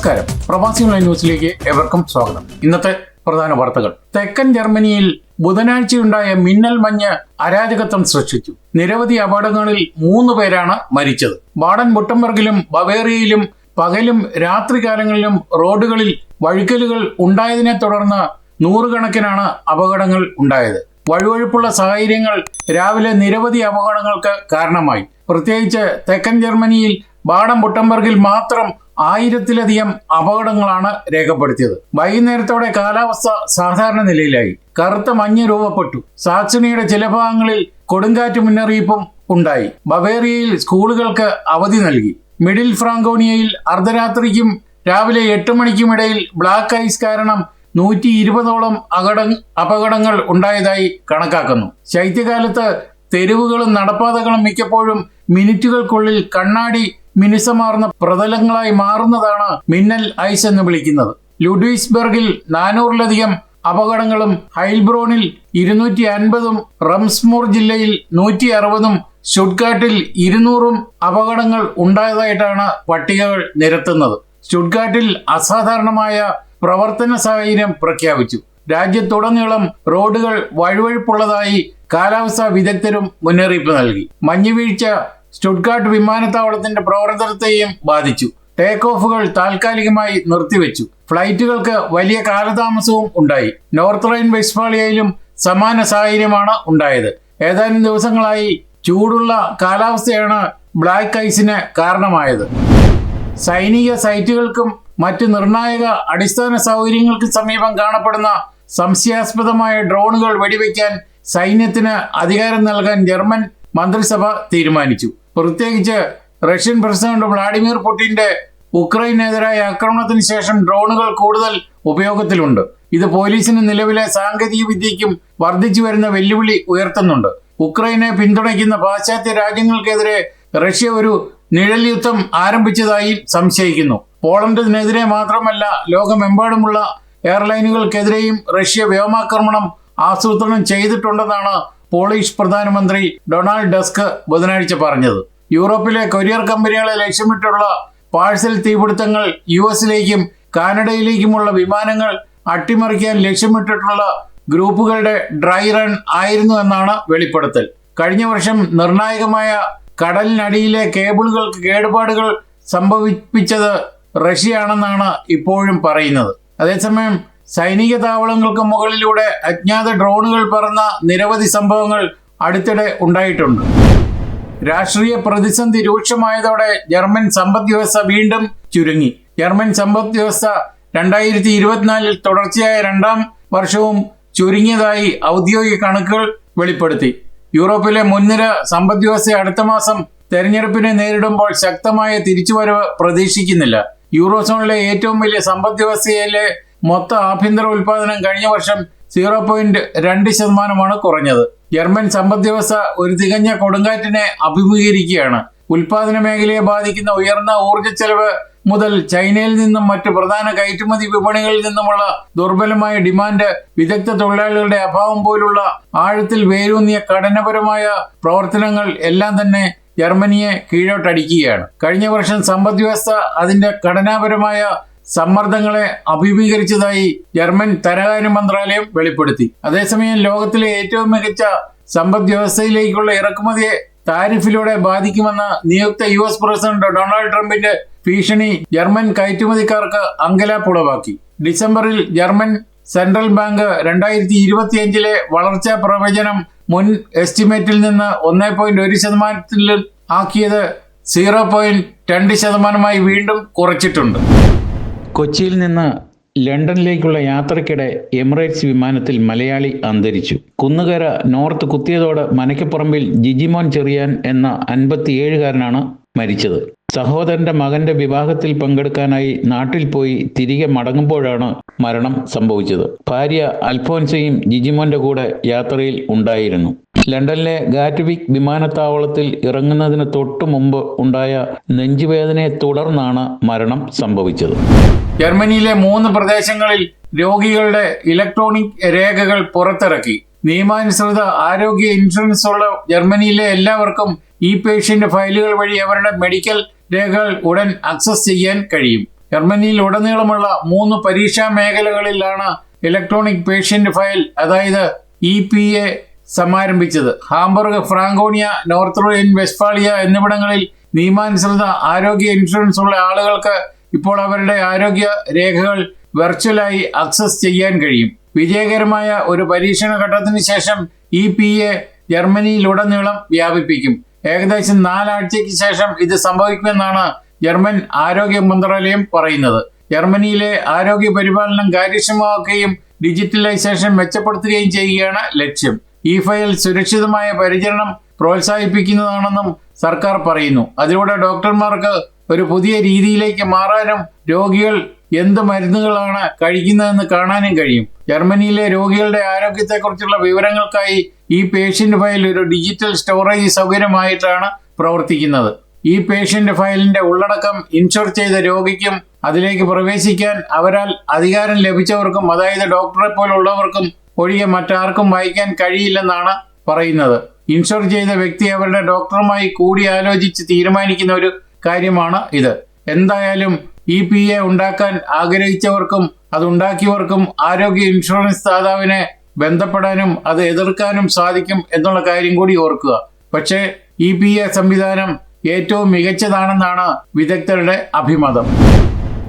നമസ്കാരം. പ്രവാസി ഓൺലൈൻ ന്യൂസിലേക്ക് ഏവർക്കും സ്വാഗതം. ഇന്നത്തെ പ്രധാന വാർത്തകൾ. തെക്കൻ ജർമ്മനിയിൽ ബുധനാഴ്ചയുണ്ടായ മിന്നൽ മഞ്ഞ് അരാജകത്വം സൃഷ്ടിച്ചു. നിരവധി അപകടങ്ങളിൽ മൂന്ന് പേരാണ് മരിച്ചത്. ബാഡൻ ബുട്ടംബർഗിലും ബവേറിയയിലും പകലും രാത്രികാലങ്ങളിലും റോഡുകളിൽ വഴുക്കലുകൾ ഉണ്ടായതിനെ തുടർന്ന് നൂറുകണക്കിനാണ് അപകടങ്ങൾ ഉണ്ടായത്. വഴുവഴുപ്പുള്ള സാഹചര്യങ്ങൾ രാവിലെ നിരവധി അപകടങ്ങൾക്ക് കാരണമായി. പ്രത്യേകിച്ച് തെക്കൻ ജർമ്മനിയിൽ ബാഡൻ ബുട്ടംബർഗിൽ മാത്രം ആയിരത്തിലധികം അപകടങ്ങളാണ് രേഖപ്പെടുത്തിയത്. വൈകുന്നേരത്തോടെ കാലാവസ്ഥ സാധാരണ നിലയിലായി. കറുത്ത മഞ്ഞ് രൂപപ്പെട്ടു. സാക്സണിയുടെ ചില ഭാഗങ്ങളിൽ കൊടുങ്കാറ്റ് മുന്നറിയിപ്പും ഉണ്ടായി. ബവേറിയയിൽ സ്കൂളുകൾക്ക് അവധി നൽകി. മിഡിൽ ഫ്രാങ്കോണിയയിൽ അർദ്ധരാത്രിക്കും രാവിലെ എട്ട് മണിക്കുമിടയിൽ ബ്ലാക്ക് ഐസ് കാരണം നൂറ്റി ഇരുപതോളം അകട അപകടങ്ങൾ ഉണ്ടായതായി കണക്കാക്കുന്നു. ശൈത്യകാലത്ത് തെരുവുകളും നടപ്പാതകളും മിക്കപ്പോഴും മിനിറ്റുകൾക്കുള്ളിൽ കണ്ണാടി മിനുസമാർന്ന പ്രതലങ്ങളായി മാറുന്നതാണ് മിന്നൽ ഐസ് എന്ന് വിളിക്കുന്നത്. ലുഡ്വിസ്ബർഗിൽ നാനൂറിലധികം അപകടങ്ങളും ഹൈൽബ്രോണിൽ ഇരുന്നൂറ്റി അൻപതും റംസ്മൂർ ജില്ലയിൽ നൂറ്റി അറുപതും ഷുഡ്കാട്ടിൽ ഇരുന്നൂറും അപകടങ്ങൾ ഉണ്ടായതായിട്ടാണ് പട്ടികകൾ നിരത്തുന്നത്. ഷുഡ്കാട്ടിൽ അസാധാരണമായ പ്രവർത്തന സാഹചര്യം പ്രഖ്യാപിച്ചു. രാജ്യത്തുടനീളം റോഡുകൾ വഴുവഴുപ്പുള്ളതായി കാലാവസ്ഥാ വിദഗ്ധരും മുന്നറിയിപ്പ് നൽകി. മഞ്ഞുവീഴ്ച സ്റ്റുഡ്കാർട്ട് വിമാനത്താവളത്തിന്റെ പ്രവർത്തനത്തെയും ബാധിച്ചു. ടേക്ക് ഓഫുകൾ താൽക്കാലികമായി നിർത്തിവെച്ചു. ഫ്ലൈറ്റുകൾക്ക് വലിയ കാലതാമസവും ഉണ്ടായി. നോർത്ത് റൈൻ വെസ്റ്റ്ഫാളിയയിലും സമാന സാഹചര്യമാണ് ഉണ്ടായത്. ഏതാനും ദിവസങ്ങളായി ചൂടുള്ള കാലാവസ്ഥയാണ് ബ്ലാക്ക് ഐസിന് കാരണമായത്. സൈനിക സൈറ്റുകൾക്കും മറ്റ് നിർണായക അടിസ്ഥാന സൗകര്യങ്ങൾക്കും സമീപം കാണപ്പെടുന്ന സംശയാസ്പദമായ ഡ്രോണുകൾ വെടിവെക്കാൻ സൈന്യത്തിന് അധികാരം നൽകാൻ ജർമ്മൻ മന്ത്രിസഭ തീരുമാനിച്ചു. പ്രത്യേകിച്ച് റഷ്യൻ പ്രസിഡന്റ് വ്ളാഡിമിർ പുടിന്റെ ഉക്രൈനെതിരായ ആക്രമണത്തിന് ശേഷം ഡ്രോണുകൾ കൂടുതൽ ഉപയോഗത്തിലുണ്ട്. ഇത് പോലീസിന് നിലവിലെ സാങ്കേതിക വിദ്യയ്ക്കും വർദ്ധിച്ചു വരുന്ന വെല്ലുവിളി ഉയർത്തുന്നുണ്ട്. ഉക്രൈനെ പിന്തുണയ്ക്കുന്ന പാശ്ചാത്യ രാജ്യങ്ങൾക്കെതിരെ റഷ്യ ഒരു നിഴൽ യുദ്ധം ആരംഭിച്ചതായി സംശയിക്കുന്നു. പോളണ്ടിനെതിരെ മാത്രമല്ല ലോകമെമ്പാടുമുള്ള എയർലൈനുകൾക്കെതിരെയും റഷ്യ വ്യോമാക്രമണം ആസൂത്രണം ചെയ്തിട്ടുണ്ടെന്നാണ് പോളിഷ് പ്രധാനമന്ത്രി ഡൊണാൾഡ് ഡസ്ക് ബുധനാഴ്ച പറഞ്ഞത്. യൂറോപ്പിലെ കൊറിയർ കമ്പനികളെ ലക്ഷ്യമിട്ടുള്ള പാഴ്സൽ തീപിടുത്തങ്ങൾ യു എസിലേക്കും കാനഡയിലേക്കുമുള്ള വിമാനങ്ങൾ അട്ടിമറിക്കാൻ ലക്ഷ്യമിട്ടിട്ടുള്ള ഗ്രൂപ്പുകളുടെ ഡ്രൈ റൺ ആയിരുന്നു എന്നാണ് വെളിപ്പെടുത്തൽ. കഴിഞ്ഞ വർഷം നിർണായകമായ കടലിനടിയിലെ കേബിളുകൾക്ക് കേടുപാടുകൾ സംഭവിപ്പിച്ചത് റഷ്യയാണെന്നാണ് ഇപ്പോഴും പറയുന്നത്. അതേസമയം സൈനിക താവളങ്ങൾക്ക് മുകളിലൂടെ അജ്ഞാത ഡ്രോണുകൾ പറന്ന നിരവധി സംഭവങ്ങൾ അടുത്തിടെ ഉണ്ടായിട്ടുണ്ട്. രാഷ്ട്രീയ പ്രതിസന്ധി രൂക്ഷമായതോടെ ജർമ്മൻ സമ്പദ് വ്യവസ്ഥ വീണ്ടും ചുരുങ്ങി. ജർമ്മൻ സമ്പദ് വ്യവസ്ഥ രണ്ടായിരത്തി ഇരുപത്തിനാലിൽ തുടർച്ചയായ രണ്ടാം വർഷവും ചുരുങ്ങിയതായി ഔദ്യോഗിക കണക്കുകൾ വെളിപ്പെടുത്തി. യൂറോപ്പിലെ മുൻനിര സമ്പദ് വ്യവസ്ഥ അടുത്ത മാസം തെരഞ്ഞെടുപ്പിനെ നേരിടുമ്പോൾ ശക്തമായ തിരിച്ചുവരവ് പ്രതീക്ഷിക്കുന്നില്ല. യൂറോസോണിലെ ഏറ്റവും വലിയ സമ്പദ് വ്യവസ്ഥയിലെ മൊത്ത ആഭ്യന്തര ഉൽപാദനം കഴിഞ്ഞ വർഷം സീറോ പോയിന്റ് രണ്ട് ശതമാനമാണ് കുറഞ്ഞത്. ജർമ്മൻ സമ്പദ് വ്യവസ്ഥ ഒരു തികഞ്ഞ കൊടുങ്കാറ്റിനെ അഭിമുഖീകരിക്കുകയാണ്. ഉൽപാദന മേഖലയെ ബാധിക്കുന്ന ഉയർന്ന ഊർജച്ചെലവ് മുതൽ ചൈനയിൽ നിന്നും മറ്റ് പ്രധാന കയറ്റുമതി വിപണികളിൽ നിന്നുമുള്ള ദുർബലമായ ഡിമാൻഡ് വിദഗ്ധ തൊഴിലാളികളുടെ അഭാവം പോലുള്ള ആഴത്തിൽ വേരൂന്നിയ ഘടനപരമായ പ്രവർത്തനങ്ങൾ എല്ലാം തന്നെ ജർമ്മനിയെ കീഴോട്ടടിക്കുകയാണ്. കഴിഞ്ഞ വർഷം സമ്പദ് വ്യവസ്ഥ അതിന്റെ ഘടനാപരമായ സമ്മർദ്ദങ്ങളെ അഭിമുഖീകരിച്ചതായി ജർമ്മൻ ധനകാര്യ മന്ത്രാലയം വെളിപ്പെടുത്തി. അതേസമയം ലോകത്തിലെ ഏറ്റവും മികച്ച സമ്പദ് വ്യവസ്ഥയിലേക്കുള്ള ഇറക്കുമതിയെ താരിഫിലൂടെ ബാധിക്കുമെന്ന് നിയുക്ത യു എസ് പ്രസിഡന്റ് ഡൊണാൾഡ് ട്രംപിന്റെ ഭീഷണി ജർമ്മൻ കയറ്റുമതിക്കാർക്ക് അങ്കലാപ്പുളവാക്കി. ഡിസംബറിൽ ജർമ്മൻ സെൻട്രൽ ബാങ്ക് രണ്ടായിരത്തി ഇരുപത്തിയഞ്ചിലെ വളർച്ചാ പ്രവചനം മുൻ എസ്റ്റിമേറ്റിൽ നിന്ന് ഒന്നേ പോയിന്റ് ഒരു ശതമാനത്തിൽ ആക്കിയത് സീറോ പോയിന്റ് രണ്ട് ശതമാനമായി വീണ്ടും കുറച്ചിട്ടുണ്ട്. കൊച്ചിയിൽ നിന്ന് ലണ്ടനിലേക്കുള്ള യാത്രക്കിടെ എമിറേറ്റ്സ് വിമാനത്തിൽ മലയാളി അന്തരിച്ചു. കുന്നുകര നോർത്ത് കുത്തിയതോട് മനക്കപ്പറമ്പിൽ ജിജിമോൻ ചെറിയാൻ എന്ന അൻപത്തിയേഴുകാരനാണ് മരിച്ചത്. സഹോദരന്റെ മകന്റെ വിവാഹത്തിൽ പങ്കെടുക്കാനായി നാട്ടിൽ പോയി തിരികെ മടങ്ങുമ്പോഴാണ് മരണം സംഭവിച്ചത്. ഭാര്യ അൽഫോൻസയും ജിജിമോന്റെ കൂടെ യാത്രയിൽ ഉണ്ടായിരുന്നു. ലണ്ടനിലെ ഗാറ്റ്വിക് വിമാനത്താവളത്തിൽ ഇറങ്ങുന്നതിന് തൊട്ടു മുമ്പ് ഉണ്ടായ നെഞ്ചുവേദനയെ തുടർന്നാണ് മരണം സംഭവിച്ചത്. ജർമ്മനിയിലെ മൂന്ന് പ്രദേശങ്ങളിൽ രോഗികളുടെ ഇലക്ട്രോണിക് രേഖകൾ പുറത്തിറക്കി. നിയമാനുസൃത ആരോഗ്യ ഇൻഷുറൻസ് ഉള്ള ജർമ്മനിയിലെ എല്ലാവർക്കും ഈ പേഷ്യന്റ് ഫയലുകൾ വഴി അവരുടെ മെഡിക്കൽ രേഖകൾ ഉടൻ ആക്സസ് ചെയ്യാൻ കഴിയും. ജർമ്മനിയിൽ ഉടനീളമുള്ള മൂന്ന് പരീക്ഷാ മേഖലകളിലാണ് ഇലക്ട്രോണിക് പേഷ്യന്റ് ഫയൽ അതായത് E P A സമാരംഭിച്ചത്. Hamburg Franconia North Rhine Westphalia എന്നിവിടങ്ങളിൽ നിയമാനുസൃത ആരോഗ്യ ഇൻഷുറൻസ് ഉള്ള ആളുകൾക്ക് ഇപ്പോൾ അവരുടെ ആരോഗ്യ രേഖകൾ വെർച്വലായി ആക്സസ് ചെയ്യാൻ കഴിയും. വിജയകരമായ ഒരു പരീക്ഷണ ഘട്ടത്തിന് ശേഷം ഇ പി എ ജർമ്മനിയിലുടനീളം വ്യാപിപ്പിക്കും. ഏകദേശം നാലാഴ്ചയ്ക്ക് ശേഷം ഇത് സംഭവിക്കുമെന്നാണ് ജർമ്മൻ ആരോഗ്യ മന്ത്രാലയം പറയുന്നത്. ജർമ്മനിയിലെ ആരോഗ്യ പരിപാലനം കാര്യക്ഷമമാക്കുകയും ഡിജിറ്റലൈസേഷൻ മെച്ചപ്പെടുത്തുകയും ചെയ്യുകയാണ് ലക്ഷ്യം. ഈ ഫയൽ സുരക്ഷിതമായ പരിചരണം പ്രോത്സാഹിപ്പിക്കുന്നതാണെന്നും സർക്കാർ പറയുന്നു. അതിലൂടെ ഡോക്ടർമാർക്ക് ഒരു പുതിയ രീതിയിലേക്ക് മാറാനും രോഗികൾ എന്ത് മരുന്നുകളാണ് കഴിക്കുന്നതെന്ന് കാണാനും കഴിയും. ജർമ്മനിയിലെ രോഗികളുടെ ആരോഗ്യത്തെക്കുറിച്ചുള്ള വിവരങ്ങൾക്കായി ഈ പേഷ്യന്റ് ഫയൽ ഒരു ഡിജിറ്റൽ സ്റ്റോറേജ് സൗകര്യമായിട്ടാണ് പ്രവർത്തിക്കുന്നത്. ഈ പേഷ്യന്റ് ഫയലിന്റെ ഉള്ളടക്കം ഇൻഷുർ ചെയ്ത രോഗിക്കും അതിലേക്ക് പ്രവേശിക്കാൻ അവരാൽ അധികാരം ലഭിച്ചവർക്കും അതായത് ഡോക്ടറെ പോലുള്ളവർക്കും ഒഴികെ മറ്റാർക്കും വായിക്കാൻ കഴിയില്ലെന്നാണ് പറയുന്നത്. ഇൻഷുർ ചെയ്ത വ്യക്തി അവരുടെ ഡോക്ടറുമായി കൂടി ആലോചിച്ച് തീരുമാനിക്കുന്ന ഒരു കാര്യമാണ് ഇത്. എന്തായാലും ഇ പി എ ഉണ്ടാക്കാൻ ആഗ്രഹിച്ചവർക്കും അത് ഉണ്ടാക്കിയവർക്കും ആരോഗ്യ ഇൻഷുറൻസ് ദാതാവിനെ ബന്ധപ്പെടാനും അത് എതിർക്കാനും സാധിക്കും എന്നുള്ള കാര്യം കൂടി ഓർക്കുക. പക്ഷേ ഇ പി എ സംവിധാനം ഏറ്റവും മികച്ചതാണെന്നാണ് വിദഗ്ധരുടെ അഭിമതം.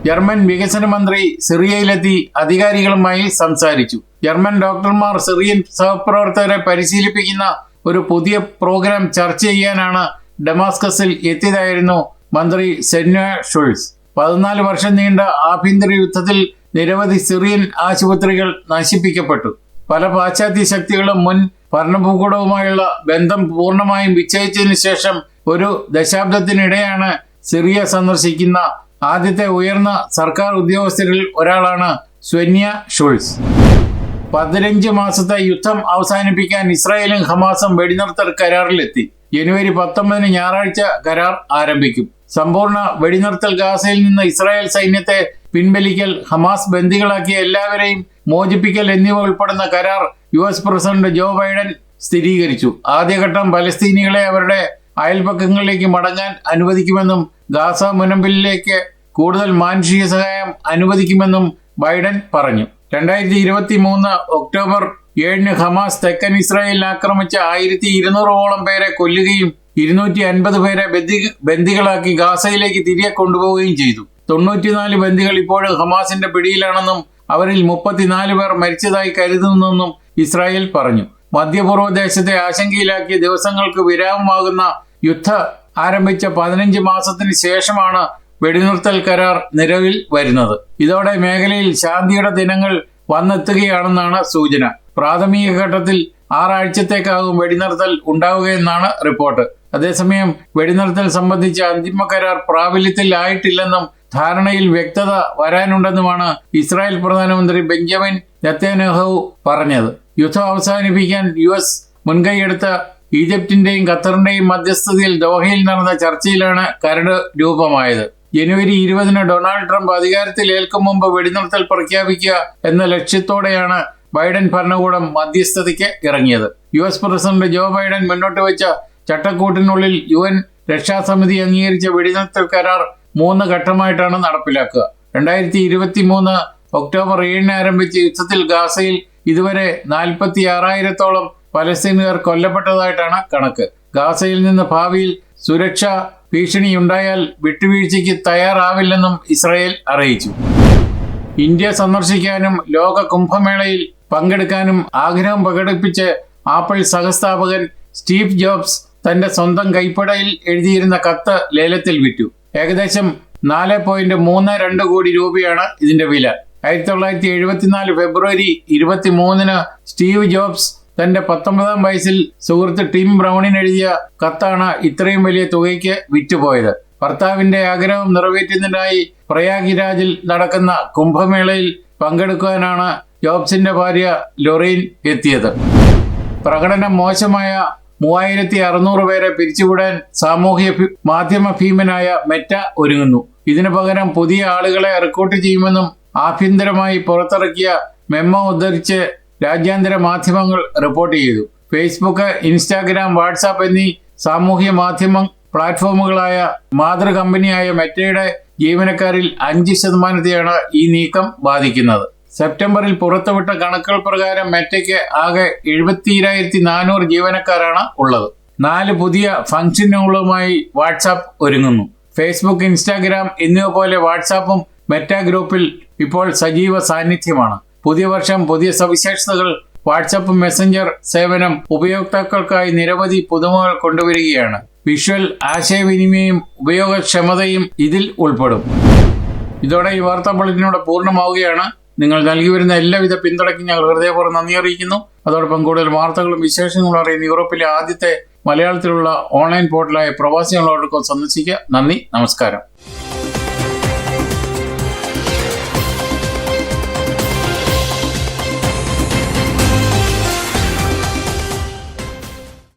ജർമ്മൻ വികസന മന്ത്രി സിറിയയിലെത്തി അധികാരികളുമായി സംസാരിച്ചു. ജർമ്മൻ ഡോക്ടർമാർ സിറിയൻ സഹപ്രവർത്തകരെ പരിശീലിപ്പിക്കുന്ന ഒരു പുതിയ പ്രോഗ്രാം ചർച്ച ചെയ്യാനാണ് ഡമാസ്കസിൽ എത്തിയതായിരുന്നു മന്ത്രി സെന്വ ഷുൾസ്. പതിനാല് വർഷം നീണ്ട ആഭ്യന്തര യുദ്ധത്തിൽ നിരവധി സിറിയൻ ആശുപത്രികൾ നശിപ്പിക്കപ്പെട്ടു. പല പാശ്ചാത്യ ശക്തികളും മുൻ ഭരണഭൂകൂടവുമായുള്ള ബന്ധം പൂർണമായും വിച്ഛേദിച്ചതിനു ശേഷം ഒരു ദശാബ്ദത്തിനിടെയാണ് സിറിയ സന്ദർശിക്കുന്ന ആദ്യത്തെ ഉയർന്ന സർക്കാർ ഉദ്യോഗസ്ഥരിൽ ഒരാളാണ് സ്വന്യ ഷുൾസ്. പതിനഞ്ച് മാസത്തെ യുദ്ധം അവസാനിപ്പിക്കാൻ ഇസ്രായേലും ഹമാസും വെടിനിർത്തൽ കരാറിലെത്തി. ജനുവരി പത്തൊമ്പതിന് ഞായറാഴ്ച കരാർ ആരംഭിക്കും. സമ്പൂർണ വെടിനിർത്തൽ ഗാസയിൽ നിന്ന് ഇസ്രായേൽ സൈന്യത്തെ പിൻവലിക്കൽ ഹമാസ് ബന്ദികളാക്കിയ എല്ലാവരെയും മോചിപ്പിക്കൽ എന്നിവ ഉൾപ്പെടുന്ന കരാർ U S president Joe Biden സ്ഥിരീകരിച്ചു. ആദ്യഘട്ടം പലസ്തീനികളെ അവരുടെ അയൽപക്കങ്ങളിലേക്ക് മടങ്ങാൻ അനുവദിക്കുമെന്നും ഗാസ മുനമ്പിലേക്ക് കൂടുതൽ മാനുഷിക സഹായം അനുവദിക്കുമെന്നും ബൈഡൻ പറഞ്ഞു. രണ്ടായിരത്തി ഇരുപത്തി മൂന്ന് ഒക്ടോബർ ഏഴിന് ഹമാസ് തെക്കൻ ഇസ്രായേലിൽ ആക്രമിച്ച ആയിരത്തി ഇരുന്നൂറോളം പേരെ കൊല്ലുകയും ഇരുന്നൂറ്റി അൻപത് പേരെ ബന്ദി ബന്ദികളാക്കി ഗാസയിലേക്ക് തിരികെ കൊണ്ടുപോവുകയും ചെയ്തു. തൊണ്ണൂറ്റിനാല് ബന്ദികൾ ഇപ്പോഴും ഹമാസിന്റെ പിടിയിലാണെന്നും അവരിൽ മുപ്പത്തിനാല് പേർ മരിച്ചതായി കരുതുന്നെന്നും ഇസ്രായേൽ പറഞ്ഞു. മധ്യപൂർവ ദേശത്തെ ആശങ്കയിലാക്കിയ ദിവസങ്ങൾക്ക് വിരാമമാകുന്ന യുദ്ധ ആരംഭിച്ച പതിനഞ്ച് മാസത്തിന് ശേഷമാണ് വെടിനിർത്തൽ കരാർ നിലവിൽ വരുന്നത്. ഇതോടെ മേഖലയിൽ ശാന്തിയുടെ ദിനങ്ങൾ വന്നെത്തുകയാണെന്നാണ് സൂചന. പ്രാഥമിക ഘട്ടത്തിൽ ആറാഴ്ചത്തേക്കാകും വെടിനിർത്തൽ ഉണ്ടാവുകയെന്നാണ് റിപ്പോർട്ട്. അതേസമയം വെടിനിർത്തൽ സംബന്ധിച്ച അന്തിമ കരാർ പ്രാബല്യത്തിലായിട്ടില്ലെന്നും ധാരണയിൽ വ്യക്തത വരാനുണ്ടെന്നുമാണ് ഇസ്രായേൽ പ്രധാനമന്ത്രി ബെഞ്ചമിൻ നെത്തന്യാഹു പറഞ്ഞത്. യുദ്ധം അവസാനിപ്പിക്കാൻ യു എസ് മുൻകൈയെടുത്ത ഈജിപ്തിന്റെയും ഖത്തറിന്റെയും മധ്യസ്ഥതയിൽ ദോഹയിൽ നടന്ന ചർച്ചയിലാണ് കരട് രൂപമായത്. ജനുവരി ഇരുപതിന് ഡൊണാൾഡ് ട്രംപ് അധികാരത്തിൽ ഏൽക്കും മുമ്പ് വെടിനിർത്തൽ പ്രഖ്യാപിക്കുക എന്ന ലക്ഷ്യത്തോടെയാണ് ബൈഡൻ ഭരണകൂടം മധ്യസ്ഥതയ്ക്ക് ഇറങ്ങിയത്. U S president Joe Biden മുന്നോട്ട് വെച്ച ചട്ടക്കൂട്ടിനുള്ളിൽ യു എൻ രക്ഷാസമിതി അംഗീകരിച്ച വെടിനിർത്തൽ കരാർ മൂന്ന് ഘട്ടമായിട്ടാണ് നടപ്പിലാക്കുക. രണ്ടായിരത്തി ഇരുപത്തി മൂന്ന് ഒക്ടോബർ ഏഴിന് ആരംഭിച്ച യുദ്ധത്തിൽ ഗാസയിൽ ഇതുവരെ നാൽപ്പത്തി ആറായിരത്തോളം പലസ്തീനുകാർ കൊല്ലപ്പെട്ടതായിട്ടാണ് കണക്ക്. ഗാസയിൽ നിന്ന് ഭാവിയിൽ സുരക്ഷ ഭീഷണിയുണ്ടായാൽ വിട്ടുവീഴ്ചയ്ക്ക് തയ്യാറാവില്ലെന്നും ഇസ്രായേൽ അറിയിച്ചു. ഇന്ത്യ സന്ദർശിക്കാനും ലോക കുംഭമേളയിൽ പങ്കെടുക്കാനും ആഗ്രഹം പ്രകടിപ്പിച്ച് ആപ്പിൾ സഹസ്ഥാപകൻ സ്റ്റീവ് ജോബ്സ് തന്റെ സ്വന്തം കൈപ്പടയിൽ എഴുതിയിരുന്ന കത്ത് ലേലത്തിൽ വിറ്റു. ഏകദേശം നാല് പോയിന്റ് മൂന്ന് രണ്ട് കോടി രൂപയാണ് ഇതിന്റെ വില. ആയിരത്തി തൊള്ളായിരത്തി എഴുപത്തിനാല് ഫെബ്രുവരി ഇരുപത്തി മൂന്നിന് സ്റ്റീവ് ജോബ്സ് തന്റെ പത്തൊമ്പതാം വയസ്സിൽ സുഹൃത്ത് ടിം ബ്രൗണിന് എഴുതിയ കത്താണ് ഇത്രയും വലിയ തുകയ്ക്ക് വിറ്റുപോയത്. ഭർത്താവിന്റെ ആഗ്രഹം നിറവേറ്റുന്നതിനായി പ്രയാഗിരാജിൽ നടക്കുന്ന കുംഭമേളയിൽ പങ്കെടുക്കാനാണ് ജോബ്സിന്റെ ഭാര്യ ലൊറീൻ എത്തിയത്. പ്രകടനം മോശമായ മൂവായിരത്തി അറുന്നൂറ് പേരെ പിരിച്ചുവിടാൻ സാമൂഹ്യ മാധ്യമ ഭീമനായ മെറ്റ ഒരുങ്ങുന്നു. ഇതിനു പകരം പുതിയ ആളുകളെ റിക്രൂട്ട് ചെയ്യുമെന്നും ആഭ്യന്തരമായി പുറത്തിറക്കിയ മെമ്മോ ഉദ്ധരിച്ച് രാജ്യാന്തര മാധ്യമങ്ങൾ റിപ്പോർട്ട് ചെയ്തു. ഫേസ്ബുക്ക് ഇൻസ്റ്റാഗ്രാം വാട്സാപ്പ് എന്നീ സാമൂഹ്യ മാധ്യമ പ്ലാറ്റ്ഫോമുകളായ മാതൃ കമ്പനിയായ മെറ്റയുടെ ജീവനക്കാരിൽ അഞ്ച് ശതമാനത്തെയാണ് ഈ നീക്കം ബാധിക്കുന്നത്. സെപ്റ്റംബറിൽ പുറത്തുവിട്ട കണക്കുകൾ പ്രകാരം മെറ്റയ്ക്ക് ആകെ എഴുപത്തിരായിരത്തി നാനൂറ് ജീവനക്കാരാണ് ഉള്ളത്. നാല് പുതിയ ഫംഗ്ഷനുകളുമായി വാട്സാപ്പ് ഒരുങ്ങുന്നു. ഫേസ്ബുക്ക് ഇൻസ്റ്റാഗ്രാം എന്നിവ പോലെ വാട്സാപ്പും മെറ്റ ഗ്രൂപ്പിൽ ഇപ്പോൾ സജീവ സാന്നിധ്യമാണ്. പുതിയ വർഷം പുതിയ സവിശേഷതകൾ വാട്സാപ്പ് മെസ്സഞ്ചർ സേവനം ഉപയോക്താക്കൾക്കായി നിരവധി പുതുമകൾ കൊണ്ടുവരികയാണ്. വിഷ്വൽ ആശയവിനിമയം ഉപയോഗക്ഷമതയും ഇതിൽ ഉൾപ്പെടും. ഇതോടെ ഈ വാർത്താ ബുള്ളറ്റിനോട് പൂർണമാവുകയാണ്. നിങ്ങൾ നൽകി വരുന്ന എല്ലാവിധ പിന്തുണയ്ക്കും ഞങ്ങൾ ഹൃദയപൂർവം നന്ദി അറിയിക്കുന്നു. അതോടൊപ്പം കൂടുതൽ വാർത്തകളും വിശേഷങ്ങളും അറിയുന്ന യൂറോപ്പിലെ ആദ്യത്തെ മലയാളത്തിലുള്ള ഓൺലൈൻ പോർട്ടലായ പ്രവാസികളോടൊപ്പം സന്ദർശിക്കുക. നന്ദി നമസ്കാരം.